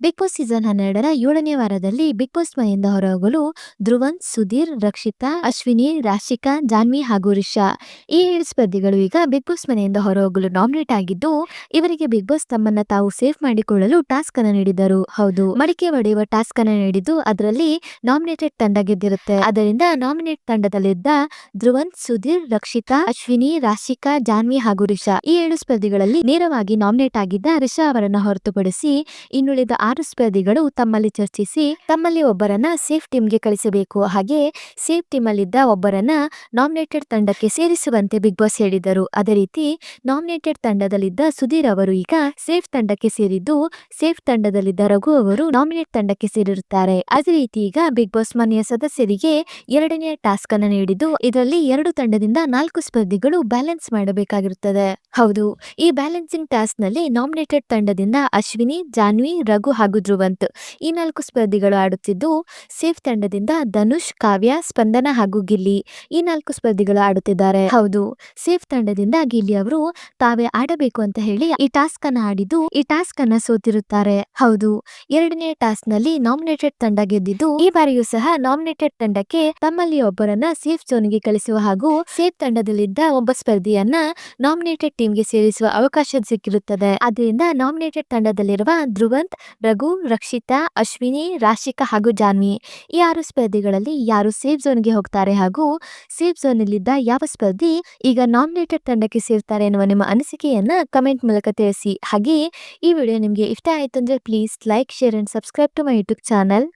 Big boss season ಹನ್ನೆರಡರ ಏಳನೇ ವಾರದಲ್ಲಿ ಬಿಗ್ ಬಾಸ್ ಮನೆಯಿಂದ ಹೊರಹೋಗಲು ಧ್ರುವನ್ ಸುಧೀರ್ ರಕ್ಷಿತಾ ಅಶ್ವಿನಿ ರಾಶಿಕಾ ಜಾನ್ವಿ ಹಾಗೂ ರಿಷಾ. ಈ ಏಳು ಸ್ಪರ್ಧಿಗಳು ಈಗ ಬಿಗ್ ಬಾಸ್ ಮನೆಯಿಂದ ಹೊರಹೋಗಲು ನಾಮಿನೇಟ್ ಆಗಿದ್ದು ಇವರಿಗೆ ಬಿಗ್ ಬಾಸ್ ತಮ್ಮನ್ನ ತಾವು ಸೇಫ್ ಮಾಡಿಕೊಳ್ಳಲು ಟಾಸ್ಕ್ ಅನ್ನು ನೀಡಿದರು. ಹೌದು. ಮಡಿಕೆ ಒಡೆಯುವ ಟಾಸ್ಕ್ ಅನ್ನು ನೀಡಿದ್ದು ಅದರಲ್ಲಿ ನಾಮಿನೇಟೆಡ್ ತಂಡ ಗೆದ್ದಿರುತ್ತೆ. ಅದರಿಂದ ನಾಮಿನೇಟ್ ತಂಡದಲ್ಲಿದ್ದ ಧ್ರುವನ್ ಸುಧೀರ್ ರಕ್ಷಿತಾ ಅಶ್ವಿನಿ ರಾಶಿಕಾ ಜಾನ್ವಿ ಹಾಗೂ ರಿಷಾ ಈ ಏಳು ಸ್ಪರ್ಧಿಗಳಲ್ಲಿ ನೇರವಾಗಿ ನಾಮಿನೇಟ್ ಆಗಿದ್ದ ರಿಷಾ ಅವರನ್ನು ಹೊರತುಪಡಿಸಿ ಇನ್ನುಳಿದ ಆರು ಸ್ಪರ್ಧಿಗಳು ತಮ್ಮಲ್ಲಿ ಚರ್ಚಿಸಿ, ತಮ್ಮಲ್ಲಿ ಒಬ್ಬರನ್ನ ಸೇಫ್ ಟೀಮ್ಗೆ ಕಳಿಸಬೇಕು. ಹಾಗೆ ಸೇಫ್ ಟೀಮ್ ಅಲ್ಲಿದ್ದ ಒಬ್ಬರನ್ನ ನಾಮಿನೇಟೆಡ್ ತಂಡಕ್ಕೆ ಸೇರಿಸುವಂತೆ ಬಿಗ್ ಬಾಸ್ ಹೇಳಿದರು. ಅದೇ ರೀತಿ ನಾಮಿನೇಟೆಡ್ ತಂಡದಲ್ಲಿದ್ದ ಸುಧೀರ್ ಅವರು ಈಗ ಸೇಫ್ ತಂಡಕ್ಕೆ ಸೇರಿದ್ದು, ಸೇಫ್ ತಂಡದಲ್ಲಿದ್ದ ರಘು ಅವರು ನಾಮಿನೇಟ್ ತಂಡಕ್ಕೆ ಸೇರಿರುತ್ತಾರೆ. ಅದೇ ರೀತಿ ಈಗ ಬಿಗ್ ಬಾಸ್ ಮನೆಯ ಸದಸ್ಯರಿಗೆ ಎರಡನೇ ಟಾಸ್ಕ್ ಅನ್ನು ನೀಡಿದ್ದು, ಇದರಲ್ಲಿ ಎರಡು ತಂಡದಿಂದ ನಾಲ್ಕು ಸ್ಪರ್ಧಿಗಳು ಬ್ಯಾಲೆನ್ಸ್ ಮಾಡಬೇಕಾಗಿರುತ್ತದೆ. ಹೌದು, ಈ ಬ್ಯಾಲೆನ್ಸಿಂಗ್ ಟಾಸ್ಕ್ನಲ್ಲಿ ನಾಮಿನೇಟೆಡ್ ತಂಡದಿಂದ ಅಶ್ವಿನಿ, ಜಾನ್ವಿ, ರಘು ಹಾಗೂ ಧ್ರುವಂತ್. ಈ ನಾಲ್ಕು ಸ್ಪರ್ಧಿಗಳು ಆಡುತ್ತಿದ್ದು, ಸೇಫ್ ತಂಡದಿಂದ ಧನುಷ್, ಕಾವ್ಯ, ಸ್ಪಂದನ ಹಾಗೂ ಗಿಲ್ಲಿ ಈ ನಾಲ್ಕು ಸ್ಪರ್ಧಿಗಳು ಆಡುತ್ತಿದ್ದಾರೆ. ಹೌದು, ಸೇಫ್ ತಂಡದಿಂದ ಗಿಲ್ಲಿ ಅವರು ತಾವೇ ಆಡಬೇಕು ಅಂತ ಹೇಳಿ ಈ ಟಾಸ್ಕ್ ಅನ್ನ ಆಡಿದ್ದು, ಈ ಟಾಸ್ಕ್ ಅನ್ನ ಸೋತಿರುತ್ತಾರೆ. ಹೌದು, ಎರಡನೇ ಟಾಸ್ಕ್ನಲ್ಲಿ ನಾಮಿನೇಟೆಡ್ ತಂಡ ಗೆದ್ದಿದ್ದು, ಈ ಬಾರಿಯೂ ಸಹ ನಾಮಿನೇಟೆಡ್ ತಂಡಕ್ಕೆ ತಮ್ಮಲ್ಲಿ ಒಬ್ಬರನ್ನ ಸೇಫ್ ಜೋನ್ಗೆ ಕಳಿಸುವ ಹಾಗೂ ಸೇಫ್ ತಂಡದಲ್ಲಿದ್ದ ಒಬ್ಬ ಸ್ಪರ್ಧಿಯನ್ನ ನಾಮಿನೇಟೆಡ್ ಟೀಮ್ಗೆ ಸೇರಿಸುವ ಅವಕಾಶ ಸಿಕ್ಕಿರುತ್ತದೆ. ಅದರಿಂದ ನಾಮಿನೇಟೆಡ್ ತಂಡದಲ್ಲಿರುವ ಧ್ರುವಂತ್ ರಘು, ರಕ್ಷಿತಾ, ಅಶ್ವಿನಿ, ರಾಶಿಕಾ ಹಾಗೂ ಜಾನ್ವಿ ಈ ಆರು ಸ್ಪರ್ಧಿಗಳಲ್ಲಿ ಯಾರು ಸೇಫ್ ಝೋನ್ಗೆ ಹೋಗ್ತಾರೆ ಹಾಗೂ ಸೇಫ್ ಝೋನ್ನಲ್ಲಿದ್ದ ಯಾವ ಸ್ಪರ್ಧಿ ಈಗ ನಾಮಿನೇಟೆಡ್ ತಂಡಕ್ಕೆ ಸೇರ್ತಾರೆ ಎನ್ನುವ ನಿಮ್ಮ ಅನಿಸಿಕೆಯನ್ನ ಕಮೆಂಟ್ ಮೂಲಕ ತಿಳಿಸಿ. ಹಾಗೆ ಈ ವಿಡಿಯೋ ನಿಮಗೆ ಇಷ್ಟ ಆಯಿತು ಅಂದ್ರೆ please like share and subscribe to my YouTube channel